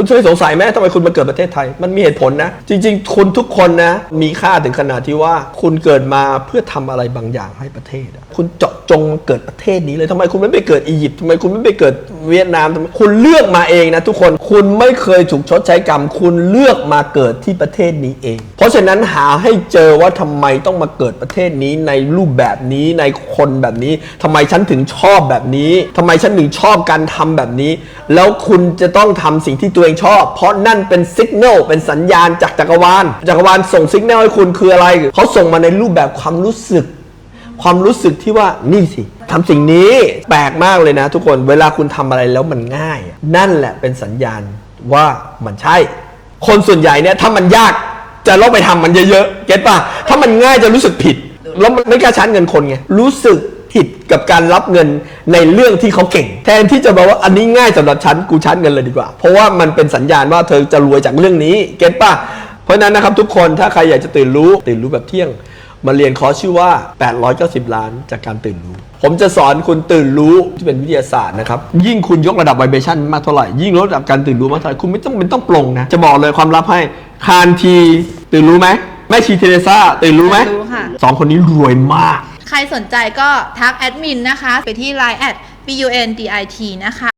คุณเคยสงสัยไหมทำไมคุณมาเกิดประเทศไทย มันมีเหตุผลนะ จริง ๆ คุณทุกคนนะ มีค่าถึงขนาดที่ว่า คุณเกิดมาเพื่อทำอะไรบางอย่างให้ประเทศ คุณเจาะจงเกิดประเทศนี้เลยทำไมคุณไม่ไปเกิดอียิปต์ทำไมคุณไม่ไปเกิดเวียดนามทำไมคุณเลือกมาเองนะทุกคนคุณไม่เคยถูกชดใช้กรรม คุณเลือกมาเกิดที่ประเทศนี้เอง เพราะฉะนั้นหาให้เจอว่าทำไมต้องมาเกิดประเทศนี้ในรูปแบบนี้ในคนแบบนี้ทำไมฉันถึงชอบแบบนี้ทำไมฉันถึงชอบการทำแบบนี้ แล้วคุณจะต้องทำสิ่งที่ตัวองชอบ เพราะนั่นเป็นสัญญาณเป็นสัญญาณจากจักรวาล จักรวาลส่งสัญญาณให้คุณคืออะไร เขาส่งมาในรูปแบบความรู้สึก ความรู้สึกที่ว่านี่สิทำสิ่งนี้แปลกมากเลยนะ ทุกคน เวลาคุณทำอะไรแล้วมันง่าย นั่นแหละเป็นสัญญาณว่ามันใช่ คนส่วนใหญ่เนี่ยถ้ามันยากจะลองไปทำมันเยอะๆ เก็ตป่ะ ถ้ามันง่ายจะรู้สึกผิด แล้วมันไม่กล้าชั้นเงินคนไง รู้สึก ผิดกับการรับเงินในเรื่องที่เขาเก่ง แทนที่จะบอกว่าอันนี้ง่ายสำหรับฉันกูชั้นเงินเลยดีกว่า เพราะว่ามันเป็นสัญญาณว่าเธอจะรวยจากเรื่องนี้เก็ตป่ะเพราะนั้นนะครับทุกคนถ้าใครอยากจะตื่นรู้ตื่นรู้แบบเที่ยงมาเรียนคอร์สชื่อว่า 890 ล้านจากการตื่นรู้ ผมจะสอนคุณตื่นรู้ที่เป็นวิทยาศาสตร์นะครับ ยิ่งคุณยกระดับไวเบชั่นมากเท่าไหร่ ยิ่งลดระดับการตื่นรู้มากเท่าไหร่ คุณไม่ต้องเป็นต้องปลงนะ จะบอกเลยความลับให้คานทีตื่นรู้ไหม แม่ชีเทเรซาตื่นรู้ไหมรู้ค่ะ สองคนนี้รวยมาก ใครสนใจก็ทักแอดมินนะคะ ไปที่ Line แอด b u n d i t นะคะ